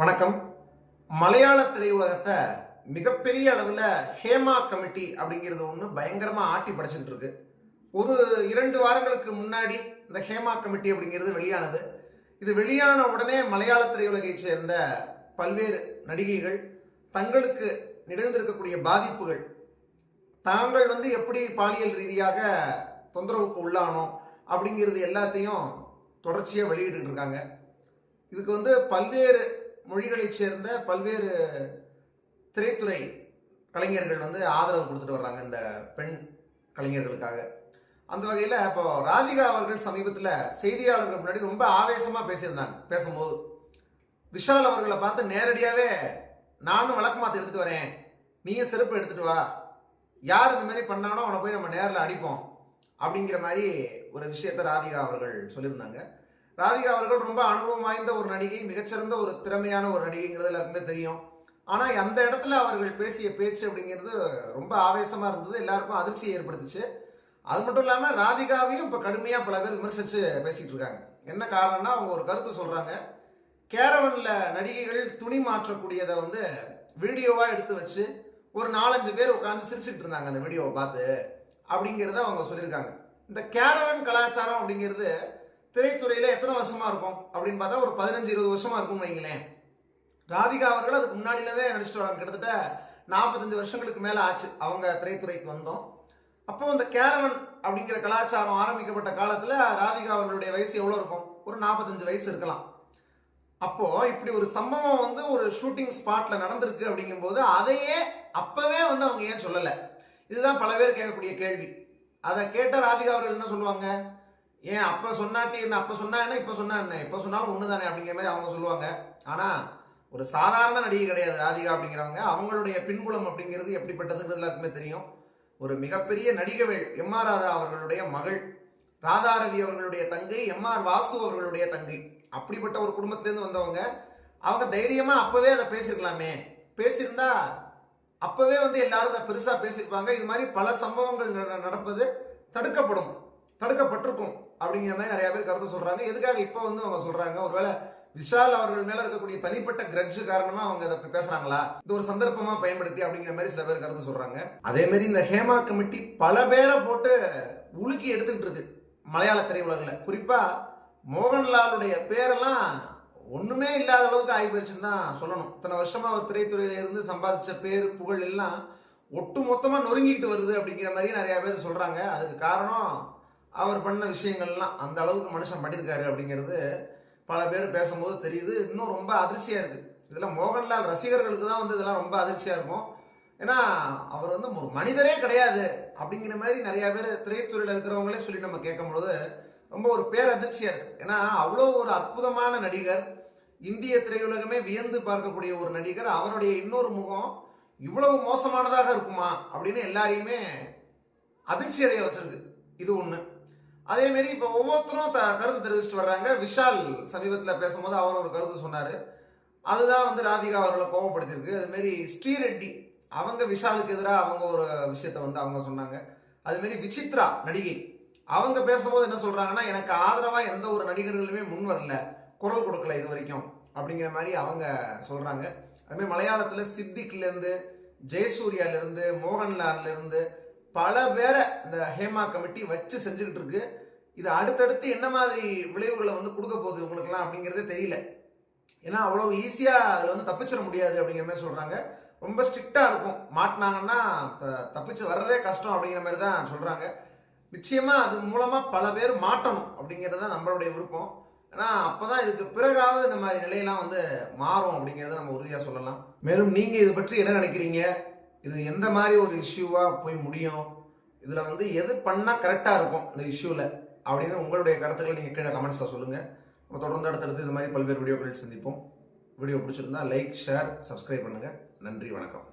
வணக்கம். மலையாள திரையுலகத்தை மிகப்பெரிய அளவில் ஹேமா கமிட்டி அப்படிங்கிறது ஒன்று பயங்கரமாக ஆட்டி படைச்சிட்டு இருக்கு ஒரு இரண்டு வாரங்களுக்கு முன்னாடி இந்த ஹேமா கமிட்டி அப்படிங்கிறது வெளியானது. இது வெளியான உடனே மலையாள திரையுலகை சேர்ந்த பல்வேறு நடிகைகள் தங்களுக்கு நிகழ்ந்திருக்கக்கூடிய பாதிப்புகள். தாங்கள் வந்து எப்படி பாலியல் ரீதியாக தொந்தரவுக்கு உள்ளானோம் அப்படிங்கிறது எல்லாத்தையும் தொடர்ச்சியாக வெளியிட்டு இருக்காங்க. இதுக்கு வந்து பல்வேறு மொழிகளைச் சேர்ந்த பல்வேறு திரைத்துறை கலைஞர்கள் வந்து ஆதரவு கொடுத்துட்டு வர்றாங்க இந்த பெண் கலைஞர்களுக்காக. அந்த வகையில் இப்போ ராதிகா அவர்கள் சமீபத்தில் செய்தியாளர்கள் முன்னாடி ரொம்ப ஆவேசமாக பேசியிருந்தாங்க. பேசும்போது விஷால் அவர்களை பார்த்து நேரடியாகவே நானும் விளக்கமாத்த எடுத்துட்டு வரேன். நீயும் செருப்பு எடுத்துகிட்டு வா. யார் இந்த மாதிரி பண்ணானோ அவனை போய் நம்ம நேரில் அடிப்போம். அப்படிங்கிற மாதிரி ஒரு விஷயத்த ராதிகா அவர்கள் சொல்லியிருந்தாங்க. ராதிகா அவர்கள் ரொம்ப அனுபவம் வாய்ந்த ஒரு நடிகை மிகச்சிறந்த ஒரு திறமையான ஒரு நடிகைங்கிறது எல்லாருக்குமே தெரியும். ஆனால் அந்த இடத்துல அவர்கள் பேசிய பேச்சு அப்படிங்கிறது ரொம்ப ஆவேசமாக இருந்தது. எல்லாருக்கும் அதிர்ச்சியை ஏற்படுத்துச்சு. அது மட்டும் இல்லாமல் ராதிகாவையும் இப்போ கடுமையாக பல பேர் விமர்சித்து பேசிகிட்டு இருக்காங்க. என்ன காரணம்னா அவங்க ஒரு கருத்து சொல்கிறாங்க கேரவனில் நடிகைகள் துணி மாற்றக்கூடியதை வந்து வீடியோவாக எடுத்து வச்சு ஒரு நாலஞ்சு பேர் உட்காந்து சிரிச்சுக்கிட்டு இருந்தாங்க அந்த வீடியோவை பார்த்து அப்படிங்கிறத அவங்க சொல்லியிருக்காங்க. இந்த கேரவன் கலாச்சாரம் அப்படிங்கிறது திரைத்துறையில் எத்தனை வருஷமா இருக்கும்? அப்படின்னு பார்த்தா ஒரு பதினஞ்சு இருபது வருஷமா இருக்கும்னு வைங்களேன். ராதிகா அவர்கள் அதுக்கு முன்னாடியிலவே நடிச்சிட்டு வராங்க. கிட்டத்தட்ட நாற்பத்தஞ்சு வருஷங்களுக்கு மேலே ஆச்சு அவங்க திரைத்துறைக்கு வந்தோம். அப்போ அந்த கேரவன் அப்படிங்கிற கலாச்சாரம் ஆரம்பிக்கப்பட்ட காலத்தில் ராதிகா அவர்களுடைய வயசு எவ்வளோ இருக்கும்? ஒரு நாற்பத்தஞ்சு வயசு இருக்கலாம். அப்போ இப்படி ஒரு சம்பவம் வந்து ஒரு ஷூட்டிங் ஸ்பாட்ல நடந்திருக்கு அப்படிங்கும்போது அதையே அப்பவே வந்து அவங்க ஏன் சொல்லலை? இதுதான் பல பேர் கேட்கக்கூடிய கேள்வி. அதை கேட்ட ராதிகா அவர்கள் என்ன சொல்லுவாங்க? ஏன் அப்ப சொன்னாட்டி என்ன அப்ப சொன்னா என்ன இப்ப சொன்னா என்ன? இப்ப சொன்னாலும் ஒன்று தானே அப்படிங்கிற மாதிரி அவங்க சொல்லுவாங்க. ஆனா ஒரு சாதாரண நடிகை கிடையாது ராதிகா அப்படிங்கிறவங்க. அவங்களுடைய பின்புலம் அப்படிங்கிறது எப்படிப்பட்டதுங்கிறது எல்லாருக்குமே தெரியும். ஒரு மிகப்பெரிய நடிகவேள் எம் ஆர் ராதா அவர்களுடைய மகள் ராதா ரவி அவர்களுடைய தங்கை எம் ஆர் வாசு அவர்களுடைய தங்கை. அப்படிப்பட்ட ஒரு குடும்பத்திலேருந்து வந்தவங்க. அவங்க தைரியமா அப்பவே அதை பேசியிருக்கலாமே பேசியிருந்தா அப்பவே வந்து எல்லாரும் அதை பெருசா பேசியிருப்பாங்க. இது மாதிரி பல சம்பவங்கள் நடப்பது தடுக்கப்படும். தடுக்கப்பட்டிருக்கும் அப்படிங்கிற மாதிரி நிறைய பேர் கருத்து சொல்றாங்க. எதுக்காக இப்போ வந்து அவங்க சொல்றாங்க? ஒருவேளை விஷால் அவர்கள் மேல இருக்கக்கூடிய தனிப்பட்ட கிரட்ஜு காரணமா அவங்க இதை பேசுறாங்களா? இது ஒரு சந்தர்ப்பமா பயன்படுத்தி அப்படிங்கிற மாதிரி சில பேர் கருத்து சொல்றாங்க. அதே மாதிரி இந்த ஹேமா கமிட்டி பல பேரை போட்டு உலுக்கி எடுத்துக்கிட்டு இருக்கு மலையாள திரையுலகில். குறிப்பா மோகன்லாலுடைய பேரெல்லாம் ஒண்ணுமே இல்லாத அளவுக்கு ஆகி போயிடுச்சுன்னு தான் சொல்லணும். இத்தனை வருஷமா அவர் திரைத்துறையில இருந்து சம்பாதிச்ச பேர் புகழ் எல்லாம் ஒட்டு மொத்தமா நொறுங்கிட்டு வருது அப்படிங்கிற மாதிரி நிறைய பேர் சொல்றாங்க. அதுக்கு காரணம் அவர் பண்ண விஷயங்கள்லாம் அந்த அளவுக்கு மனுஷன் பண்ணியிருக்காரு அப்படிங்கிறது பல பேர் பேசும்போது தெரியுது. இன்னும் ரொம்ப அதிர்ச்சியாக இருக்குது இதெல்லாம் மோகன்லால் ரசிகர்களுக்கு தான் வந்து இதெல்லாம் ரொம்ப அதிர்ச்சியாக இருக்கும். ஏன்னா அவர் வந்து ஒரு மனிதரே கிடையாது அப்படிங்கிற மாதிரி நிறையா பேர் திரைத்துறையில் இருக்கிறவங்களே சொல்லி நம்ம கேட்கும்போது ரொம்ப ஒரு பேரதிர்ச்சியாக இருக்குது ஏன்னா அவ்வளோ ஒரு அற்புதமான நடிகர் இந்திய திரையுலகமே வியந்து பார்க்கக்கூடிய ஒரு நடிகர் அவருடைய இன்னொரு முகம் இவ்வளவு மோசமானதாக இருக்குமா அப்படின்னு எல்லாரையுமே அதிர்ச்சி அடைய வச்சிருக்கு. இது ஒன்று அதே மாதிரி இப்போ ஒவ்வொருத்தரும் த கருத்து தெரிவிச்சுட்டு வர்றாங்க. விஷால் சமீபத்தில் பேசும்போது அவர் ஒரு கருத்து சொன்னார். அதுதான் வந்து ராதிகா அவர்களை கோபப்படுத்தியிருக்கு அதுமாரி ஸ்ரீரெட்டி அவங்க விஷாலுக்கு எதிராக அவங்க ஒரு விஷயத்த வந்து அவங்க சொன்னாங்க. அதுமாரி விசித்ரா நடிகை அவங்க பேசும்போது என்ன சொல்கிறாங்கன்னா எனக்கு ஆதரவாக எந்த ஒரு நடிகர்களுமே முன் வரல. குரல் கொடுக்கல இது வரைக்கும். அப்படிங்கிற மாதிரி அவங்க சொல்கிறாங்க அதுமாதிரி மலையாளத்தில் சித்திக்லேருந்து சித்திக்ல மோகன்லால்லேருந்து ஜெயசூர்யால இருந்து மோகன்லால்ல இருந்து பல பேரை இந்த ஹேமா கமிட்டி வச்சு செஞ்சுக்கிட்டு இருக்கு. இது அடுத்தடுத்து என்ன மாதிரி விளைவுகளை வந்து கொடுக்க போகுது உங்களுக்குலாம் அப்படிங்கிறதே தெரியல. ஏன்னா அவ்வளோ ஈஸியாக அதில் வந்து தப்பிச்சிட முடியாது அப்படிங்கிற மாதிரி சொல்கிறாங்க ரொம்ப ஸ்ட்ரிக்டாக இருக்கும். மாட்டினாங்கன்னா த- தப்பிச்சு வர்றதே கஷ்டம் அப்படிங்கிற மாதிரி தான் சொல்கிறாங்க நிச்சயமாக அது மூலமாக பல பேர் மாட்டணும் அப்படிங்கிறது தான் நம்மளுடைய விருப்பம். ஏன்னா அப்போ தான் இதுக்கு பிறகாவது இந்த மாதிரி நிலையெல்லாம் வந்து மாறும் அப்படிங்கிறத நம்ம உறுதியாக சொல்லலாம். மேலும் நீங்கள் இது பற்றி என்ன நினைக்கிறீங்க? இது எந்த மாதிரி ஒரு இஷ்யூவாக போய் முடியும்? இதில் வந்து எது பண்ணால் கரெக்டாக இருக்கும் இந்த இஷ்யூவில் அப்படின்னு உங்களுடைய கருத்துக்களை நீங்கள் கீழே கமெண்ட்ஸில் சொல்லுங்கள் நம்ம தொடர்ந்து அடுத்தடுத்து இது மாதிரி பல்வேறு வீடியோக்கள் சந்திப்போம். வீடியோ பிடிச்சிருந்தா லைக் ஷேர் சப்ஸ்கிரைப் பண்ணுங்கள் நன்றி வணக்கம்.